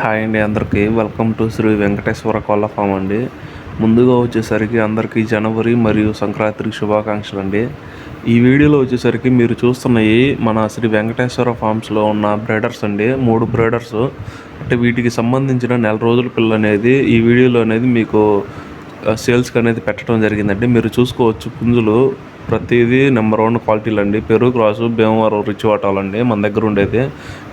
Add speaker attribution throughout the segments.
Speaker 1: Hi అండి అందరికీ. Welcome to Shri Venkateswara కోళ్ళ ఫామ్ అండి. ముందుగా వచ్చేసరికి అందరికీ జనవరి మరియు సంక్రాంతికి శుభాకాంక్షలు అండి. ఈ వీడియోలో వచ్చేసరికి మీరు చూస్తున్నవి మన శ్రీ వెంకటేశ్వర ఫామ్స్లో ఉన్న బ్రీడర్స్ అండి. మూడు బ్రీడర్స్. అంటే వీటికి సంబంధించిన నెల రోజుల పిల్ల అనేది ఈ వీడియోలో అనేది మీకు సేల్స్కి అనేది పెట్టడం జరిగిందండి. మీరు చూసుకోవచ్చు పుంజులు ప్రతిదీ నెంబర్ వన్ క్వాలిటీలు అండి పెరుగు క్రాసు భీమవరం రిచ్ వాటాలండి. మన దగ్గర ఉండేది.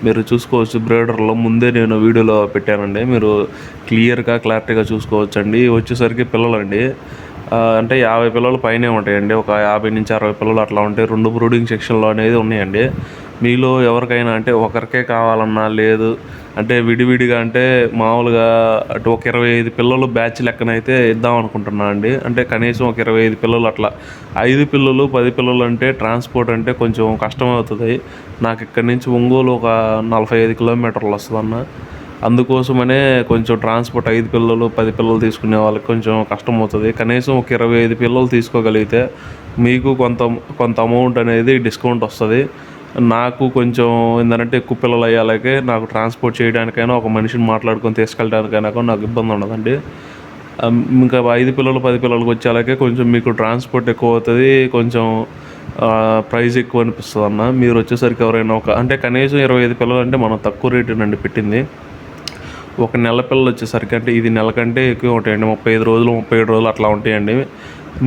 Speaker 1: మీరు చూసుకోవచ్చు బ్రేడర్లో ముందే నేను వీడియోలో పెట్టానండి. మీరు క్లియర్గా క్లారిటీగా చూసుకోవచ్చు అండి వచ్చేసరికి పిల్లలండి. అంటే యాభై పిల్లలు పైనే ఉంటాయండి. ఒక యాభై నుంచి అరవై పిల్లలు అట్లా ఉంటాయి రెండు బ్రూడింగ్ సెక్షన్లో అనేది ఉన్నాయండి. మీలో ఎవరికైనా అంటే ఒకరికే కావాలన్నా లేదు అంటే విడివిడిగా అంటే మామూలుగా అటు ఒక ఇరవై ఐదు పిల్లలు బ్యాచ్ లెక్కనైతే ఇద్దాం అనుకుంటున్నా అండి. అంటే కనీసం ఒక ఇరవై ఐదు పిల్లలు అట్లా. ఐదు పిల్లలు పది పిల్లలు అంటే ట్రాన్స్పోర్ట్ అంటే కొంచెం కష్టం అవుతుంది నాకు ఇక్కడి నుంచి ఒంగోలు ఒక నలభై ఐదు కిలోమీటర్లు వస్తుందన్న. అందుకోసమనే కొంచెం ట్రాన్స్పోర్ట్ ఐదు పిల్లలు పది పిల్లలు తీసుకునే వాళ్ళకి కొంచెం కష్టం అవుతుంది. కనీసం ఒక ఇరవై ఐదు పిల్లలు తీసుకోగలిగితే మీకు కొంత కొంత అమౌంట్ అనేది డిస్కౌంట్ వస్తుంది. నాకు కొంచెం ఏంటంటే ఎక్కువ పిల్లలు అయ్యాలకే నాకు ట్రాన్స్పోర్ట్ చేయడానికైనా ఒక మనిషిని మాట్లాడుకొని తీసుకెళ్ళడానికైనా కూడా నాకు ఇబ్బంది ఉండదండి. ఇంకా ఐదు పిల్లలు పది పిల్లలకు వచ్చేలాగే కొంచెం మీకు ట్రాన్స్పోర్ట్ ఎక్కువ అవుతుంది కొంచెం ప్రైస్ ఎక్కువ అనిపిస్తుంది అన్న మీరు వచ్చేసరికి ఎవరైనా ఒక అంటే కనీసం ఇరవై ఐదు పిల్లలు అంటే మనం తక్కువ రేటునండి పెట్టింది. ఒక నెల పిల్లలు వచ్చేసరికి అంటే ఇది నెల కంటే ఎక్కువ ఉంటాయండి. ముప్పై ఐదు రోజులు ముప్పై ఏడు రోజులు అట్లా ఉంటాయండి.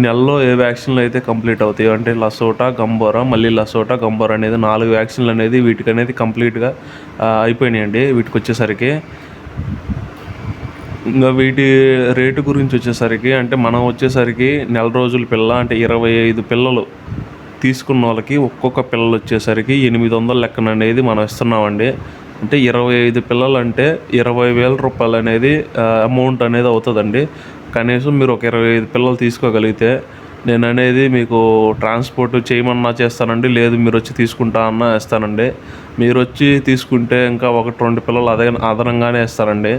Speaker 1: నెలలో ఏ వ్యాక్సిన్లు అయితే కంప్లీట్ అవుతాయి అంటే లసోటా గంబోరా మళ్ళీ లసోటా గంబోరా అనేది నాలుగు వ్యాక్సిన్లు అనేది వీటికి అనేది కంప్లీట్గా అయిపోయినాయండి వీటికి వచ్చేసరికి. ఇంకా వీటి రేటు గురించి వచ్చేసరికి అంటే మనం వచ్చేసరికి నెల రోజుల పిల్ల అంటే ఇరవై ఐదు పిల్లలు తీసుకున్న వాళ్ళకి ఒక్కొక్క పిల్లలు వచ్చేసరికి ఎనిమిది వందల లెక్కన అనేది మనం ఇస్తున్నామండి. అంటే ఇరవై ఐదు పిల్లలు అంటే ఇరవై వేల రూపాయలు అనేది అమౌంట్ అనేది అవుతుందండి. కనీసం మీరు ఒక ఇరవై ఐదు పిల్లలు తీసుకోగలిగితే నేను అనేది మీకు ట్రాన్స్పోర్ట్ చేయమన్నా చేస్తానండి లేదు మీరు వచ్చి తీసుకుంటా అన్నా ఇస్తానండి మీరు వచ్చి తీసుకుంటే ఇంకా ఒకటి రెండు పిల్లలు అదే అదనంగానే ఇస్తానండి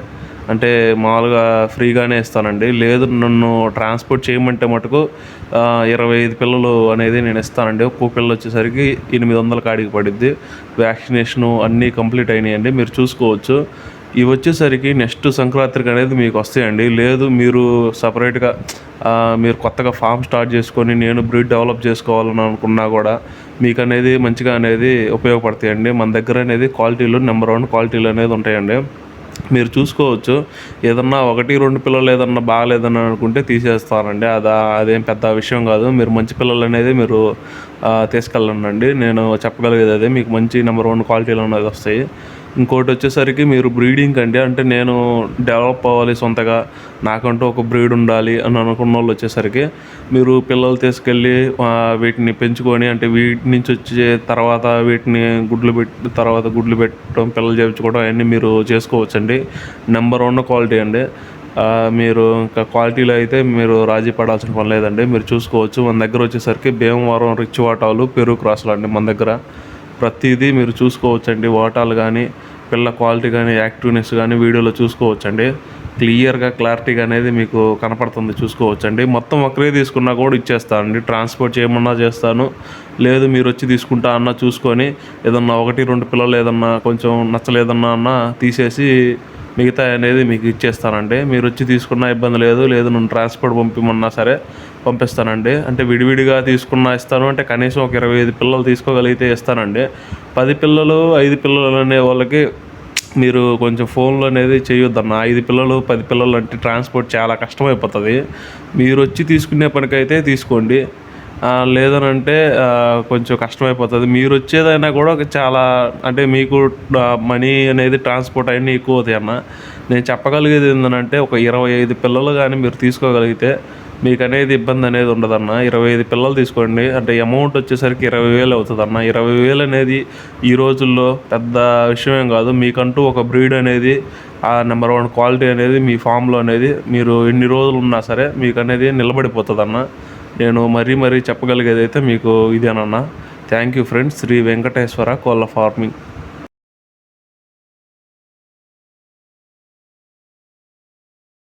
Speaker 1: అంటే మామూలుగా ఫ్రీగానే ఇస్తానండి. లేదు నన్ను ట్రాన్స్పోర్ట్ చేయమంటే మటుకు ఇరవై ఐదు పిల్లలు అనేది నేను ఇస్తానండి. ఒక్కో పిల్లలు వచ్చేసరికి ఎనిమిది వందల కాడికి పడిద్ది. వ్యాక్సినేషను అన్నీ కంప్లీట్ అయినాయండి. మీరు చూసుకోవచ్చు. ఇవి వచ్చేసరికి నెక్స్ట్ సంక్రాంతికి అనేది మీకు వస్తాయండి. లేదు మీరు సపరేట్గా మీరు కొత్తగా ఫామ్ స్టార్ట్ చేసుకొని నేను బ్రీడ్ డెవలప్ చేసుకోవాలని అనుకున్నా కూడా మీకు అనేది మంచిగా అనేది ఉపయోగపడతాయండి. మన దగ్గర అనేది క్వాలిటీలు నెంబర్ వన్ క్వాలిటీలు అనేది ఉంటాయండి. మీరు చూసుకోవచ్చు. ఏదన్నా ఒకటి రెండు పిల్లలు ఏదన్నా బాగాలేదని అనుకుంటే తీసేస్తానండి. అది అదేం పెద్ద విషయం కాదు. మీరు మంచి పిల్లలు అనేది మీరు తీసుకెళ్ళండి. నేను చెప్పగలిగేది అదే. మీకు మంచి నెంబర్ వన్ క్వాలిటీలు అనేది వస్తాయి. ఇంకోటి వచ్చేసరికి మీరు బ్రీడింగ్ అండి అంటే నేను డెవలప్ అవ్వాలి సొంతగా. నాకంటూ ఒక బ్రీడ్ ఉండాలి అని అనుకున్న వాళ్ళు వచ్చేసరికి మీరు పిల్లలు తీసుకెళ్ళి వీటిని పెంచుకొని అంటే వీటి నుంచి వచ్చే తర్వాత వీటిని గుడ్లు పెట్టి తర్వాత గుడ్లు పెట్టడం పిల్లలు చేయించుకోవడం అవన్నీ మీరు చేసుకోవచ్చండి. నెంబర్ వన్ క్వాలిటీ అండి. మీరు ఇంకా క్వాలిటీలో అయితే మీరు రాజీ పడాల్సిన పని లేదండి. మీరు చూసుకోవచ్చు. మన దగ్గర వచ్చేసరికి భీమవరం రిచ్ వాటాలు పెరుగు క్రాసులు అండి మన దగ్గర. ప్రతిదీ మీరు చూసుకోవచ్చండి. వాటాలు కానీ పిల్ల క్వాలిటీ కానీ యాక్టివ్నెస్ కానీ వీడియోలో చూసుకోవచ్చండి. క్లియర్గా క్లారిటీగా అనేది మీకు కనపడుతుంది చూసుకోవచ్చండి. మొత్తం ఒకరే తీసుకున్నా కూడా ఇచ్చేస్తానండి. ట్రాన్స్పోర్ట్ చేయమన్నా చేస్తాను. లేదు మీరు వచ్చి తీసుకుంటా అన్నా చూసుకొని ఏదన్నా ఒకటి రెండు పిల్లలు ఏదన్నా కొంచెం నచ్చలేదన్నా అన్నా తీసేసి మిగతా అనేది మీకు ఇచ్చేస్తానండి. మీరు వచ్చి తీసుకున్నా ఇబ్బంది లేదు. లేదు నేను ట్రాన్స్పోర్ట్ పంపిమన్నా సరే పంపిస్తానండి. అంటే విడివిడిగా తీసుకున్నా ఇస్తాను. అంటే కనీసం ఒక ఇరవై ఐదు పిల్లలు తీసుకోగలిగితే ఇస్తానండి. పది పిల్లలు ఐదు పిల్లలు అనే వాళ్ళకి మీరు కొంచెం ఫోన్లో అనేది చేయొద్దన్న. ఐదు పిల్లలు పది పిల్లలు అంటే ట్రాన్స్పోర్ట్ చాలా కష్టమైపోతుంది. మీరు వచ్చి తీసుకునే పనికైతే తీసుకోండి. లేదనంటే ఆ, కొంచెం కష్టమైపోతుంది. మీరు వచ్చేదైనా కూడా చాలా అంటే మీకు మనీ అనేది ట్రాన్స్పోర్ట్ అవన్నీ ఎక్కువ అవుతాయి అన్న. నేను చెప్పగలిగేది ఏంటంటే ఒక ఇరవై ఐదు పిల్లలు కానీ మీరు తీసుకోగలిగితే మీకు అనేది ఇబ్బంది అనేది ఉండదన్న. ఇరవై ఐదు పిల్లలు తీసుకోండి. అంటే అమౌంట్ వచ్చేసరికి ఇరవై వేలు అవుతుందన్న. ఇరవై వేలు అనేది ఈ రోజుల్లో పెద్ద విషయం కాదు. మీకంటూ ఒక బ్రీడ్ అనేది ఆ నెంబర్ వన్ క్వాలిటీ అనేది మీ ఫామ్లో అనేది మీరు ఎన్ని రోజులు ఉన్నా సరే మీకు అనేది నిలబడిపోతుందన్న. నేను మరీ మరీ చెప్పగలిగేది అయితే మీకు ఇదేనన్నా. Thank you friends Sri Venkateswara కోళ్ళ ఫార్మింగ్